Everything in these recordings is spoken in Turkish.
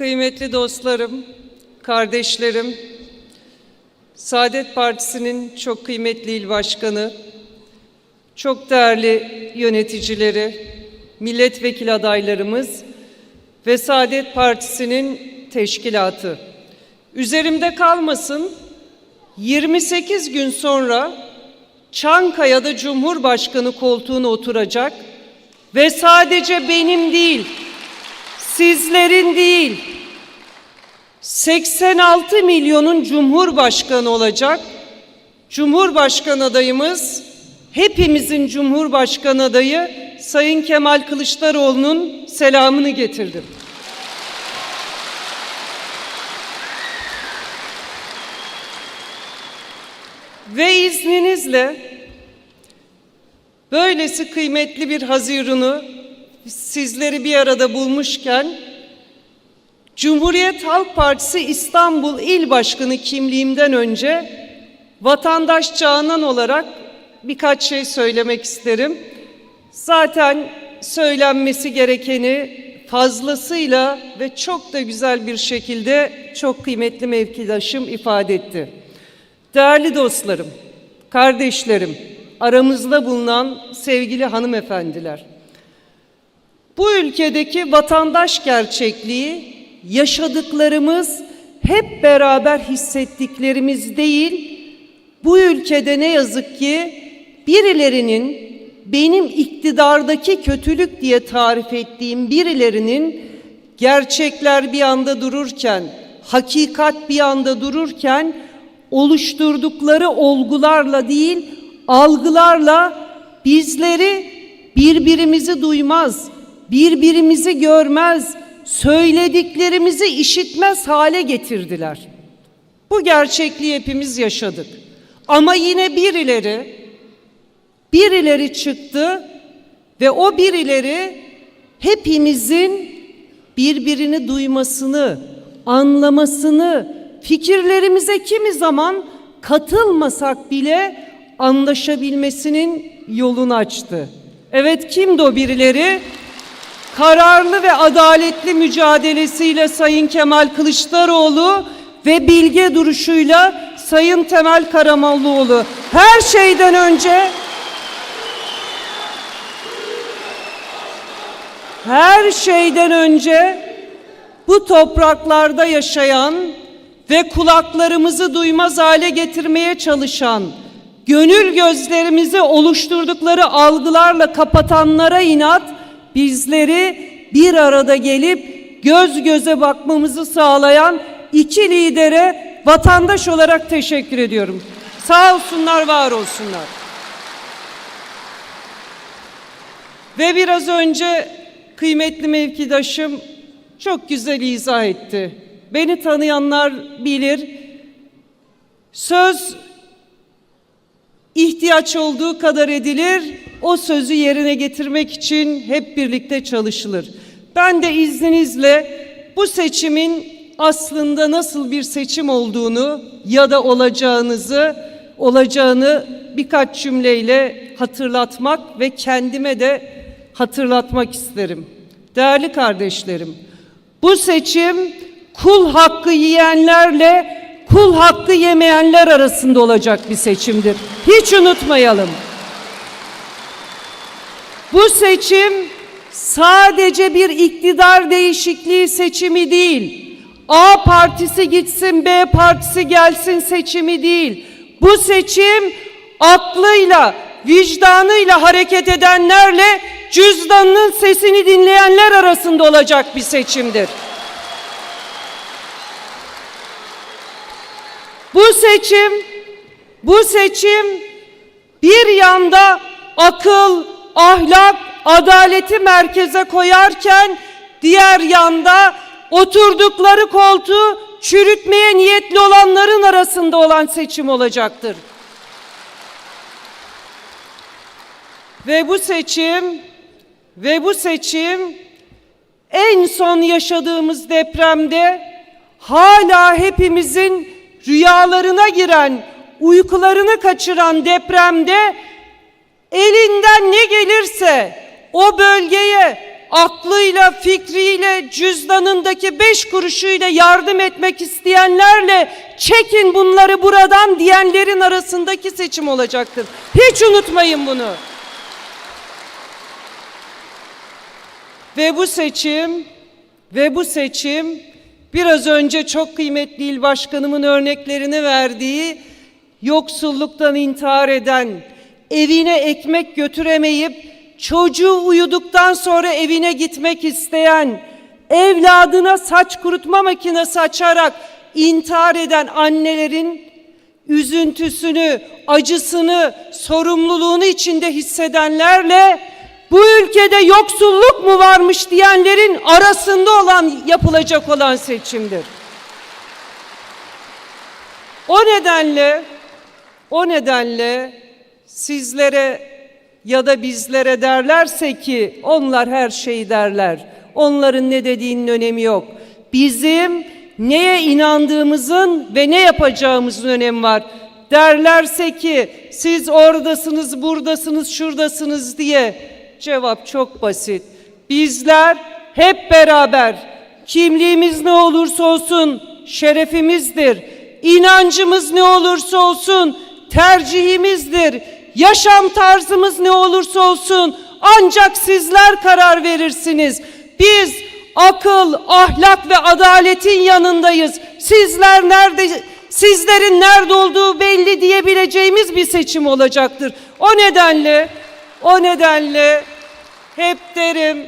Kıymetli dostlarım, kardeşlerim, Saadet Partisi'nin çok kıymetli il başkanı, çok değerli yöneticileri, milletvekili adaylarımız ve Saadet Partisi'nin teşkilatı. Üzerimde kalmasın, 28 gün sonra Çankaya'da Cumhurbaşkanı koltuğuna oturacak ve sadece benim değil, sizlerin değil, 86 milyonun Cumhurbaşkanı olacak. Cumhurbaşkanı adayımız, hepimizin Cumhurbaşkanı adayı Sayın Kemal Kılıçdaroğlu'nun selamını getirdim. Ve izninizle böylesi kıymetli bir Haziran'ı sizleri bir arada bulmuşken Cumhuriyet Halk Partisi İstanbul İl Başkanı kimliğimden önce vatandaş Canan olarak birkaç şey söylemek isterim. Zaten söylenmesi gerekeni fazlasıyla ve çok da güzel bir şekilde çok kıymetli mevkidaşım ifade etti. Değerli dostlarım, kardeşlerim, aramızda bulunan sevgili hanımefendiler. Bu ülkedeki vatandaş gerçekliği yaşadıklarımız hep beraber hissettiklerimiz değil, bu ülkede ne yazık ki birilerinin benim iktidardaki kötülük diye tarif ettiğim birilerinin gerçekler bir anda dururken, hakikat bir anda dururken oluşturdukları olgularla değil, algılarla bizleri birbirimizi duymaz, birbirimizi görmez, söylediklerimizi işitmez hale getirdiler. Bu gerçekliği hepimiz yaşadık. Ama yine birileri birileri çıktı ve o birileri hepimizin birbirini duymasını, anlamasını, fikirlerimize kimi zaman katılmasak bile anlaşabilmesinin yolunu açtı. Evet kimdi o birileri? Kararlı ve adaletli mücadelesiyle Sayın Kemal Kılıçdaroğlu ve bilge duruşuyla Sayın Temel Karamollaoğlu. Her şeyden önce her şeyden önce bu topraklarda yaşayan ve kulaklarımızı duymaz hale getirmeye çalışan, gönül gözlerimizi oluşturdukları algılarla kapatanlara inat, bizleri bir arada gelip göz göze bakmamızı sağlayan iki lidere vatandaş olarak teşekkür ediyorum. Sağ olsunlar, var olsunlar. Ve biraz önce kıymetli mevkidaşım çok güzel izah etti. Beni tanıyanlar bilir. Söz ihtiyaç olduğu kadar edilir. O sözü yerine getirmek için hep birlikte çalışılır. Ben de izninizle bu seçimin aslında nasıl bir seçim olduğunu ya da olacağınızı olacağını birkaç cümleyle hatırlatmak ve kendime de hatırlatmak isterim. Değerli kardeşlerim, bu seçim kul hakkı yiyenlerle kul hakkı yemeyenler arasında olacak bir seçimdir. Hiç unutmayalım. Bu seçim sadece bir iktidar değişikliği seçimi değil. A partisi gitsin, B partisi gelsin seçimi değil. Bu seçim aklıyla, vicdanıyla hareket edenlerle cüzdanının sesini dinleyenler arasında olacak bir seçimdir. Bu seçim, bu seçim bir yanda akıl, ahlak, adaleti merkeze koyarken diğer yanda oturdukları koltuğu çürütmeye niyetli olanların arasında olan seçim olacaktır. Ve bu seçim ve bu seçim en son yaşadığımız depremde hala hepimizin rüyalarına giren, uykularını kaçıran depremde elinden ne gelirse o bölgeye, aklıyla, fikriyle, cüzdanındaki beş kuruşuyla yardım etmek isteyenlerle çekin bunları buradan diyenlerin arasındaki seçim olacaktır. Hiç unutmayın bunu. Ve bu seçim ve bu seçim biraz önce çok kıymetli il başkanımın örneklerini verdiği yoksulluktan intihar eden, evine ekmek götüremeyip çocuğu uyuduktan sonra evine gitmek isteyen, evladına saç kurutma makinesi açarak intihar eden annelerin üzüntüsünü, acısını, sorumluluğunu içinde hissedenlerle bu ülkede yoksulluk mu varmış diyenlerin arasında olan yapılacak olan seçimdir. O nedenle o nedenle sizlere ya da bizlere derlerse ki onlar her şeyi derler. Onların ne dediğinin önemi yok. Bizim neye inandığımızın ve ne yapacağımızın önemi var. Derlerse ki siz oradasınız, buradasınız, şuradasınız diye cevap çok basit. Bizler hep beraber kimliğimiz ne olursa olsun şerefimizdir. İnancımız ne olursa olsun tercihimizdir. Yaşam tarzımız ne olursa olsun ancak sizler karar verirsiniz. Biz akıl, ahlak ve adaletin yanındayız. Sizler nerede sizlerin nerede olduğu belli diyebileceğimiz bir seçim olacaktır. O nedenle o nedenle hep derim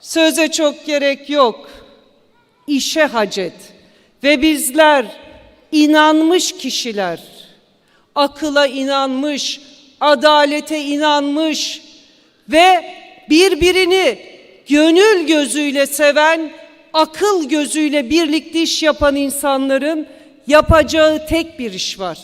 söze çok gerek yok. İşe hacet ve bizler inanmış kişiler akıla inanmış, adalete inanmış ve birbirini gönül gözüyle seven, akıl gözüyle birlikte iş yapan insanların yapacağı tek bir iş var.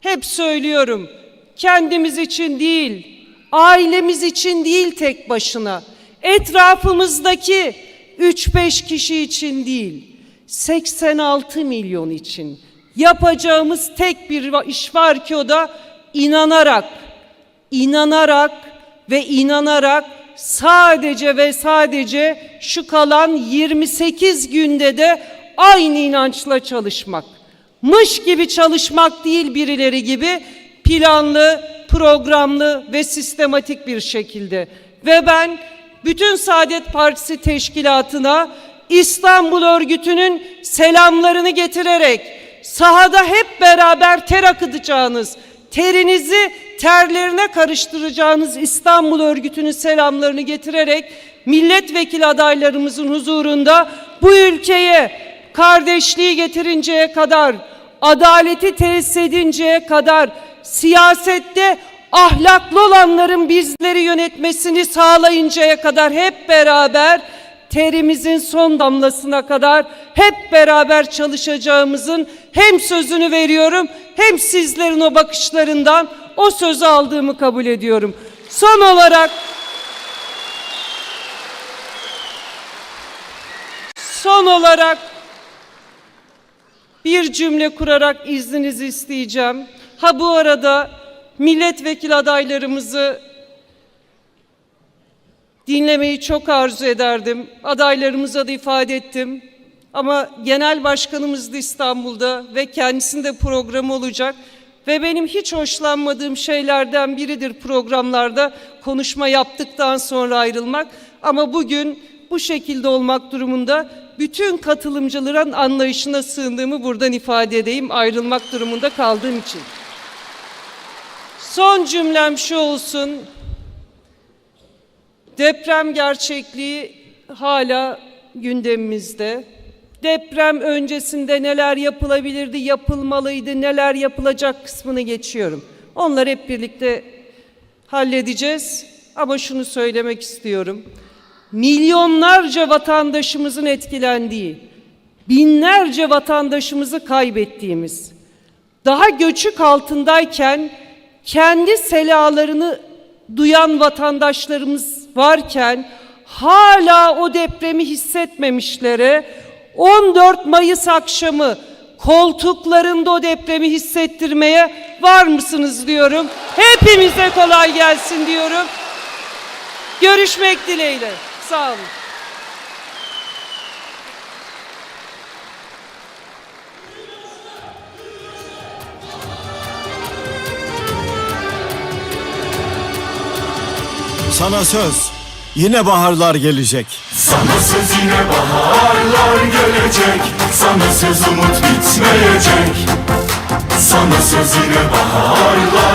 Hep söylüyorum, kendimiz için değil, ailemiz için değil tek başına, etrafımızdaki 3-5 kişi için değil, 86 milyon için yapacağımız tek bir iş var ki o da inanarak, inanarak ve inanarak sadece ve sadece şu kalan 28 günde de aynı inançla çalışmak. Mış gibi çalışmak değil birileri gibi planlı, programlı ve sistematik bir şekilde. Ve ben bütün Saadet Partisi teşkilatına İstanbul örgütünün selamlarını getirerek sahada hep beraber ter akıtacağınız, terinizi terlerine karıştıracağınız İstanbul örgütünün selamlarını getirerek milletvekili adaylarımızın huzurunda bu ülkeye kardeşliği getirinceye kadar, adaleti tesis edinceye kadar siyasette ahlaklı olanların bizleri yönetmesini sağlayıncaya kadar hep beraber terimizin son damlasına kadar hep beraber çalışacağımızın hem sözünü veriyorum hem sizlerin o bakışlarından o sözü aldığımı kabul ediyorum. Son olarak son olarak bir cümle kurarak izninizi isteyeceğim. Ha bu arada milletvekili adaylarımızı dinlemeyi çok arzu ederdim. Adaylarımıza da ifade ettim. Ama genel başkanımız da İstanbul'da ve kendisinde programı olacak. Ve benim hiç hoşlanmadığım şeylerden biridir programlarda konuşma yaptıktan sonra ayrılmak. Ama bugün bu şekilde olmak durumunda bütün katılımcıların anlayışına sığındığımı buradan ifade edeyim ayrılmak durumunda kaldığım için. Son cümlem şu olsun. Deprem gerçekliği hala gündemimizde. Deprem öncesinde neler yapılabilirdi, yapılmalıydı, neler yapılacak kısmını geçiyorum. Onları hep birlikte halledeceğiz. Ama şunu söylemek istiyorum. Milyonlarca vatandaşımızın etkilendiği, binlerce vatandaşımızı kaybettiğimiz, daha göçük altındayken kendi selalarını duyan vatandaşlarımız varken hala o depremi hissetmemişlere 14 Mayıs akşamı koltuklarında o depremi hissettirmeye var mısınız diyorum. Hepimize kolay gelsin diyorum. Görüşmek dileğiyle. Olun. Sana söz. Yine baharlar gelecek. Sana söz yine baharlar gelecek Sana söz umut bitmeyecek Sana söz yine baharlar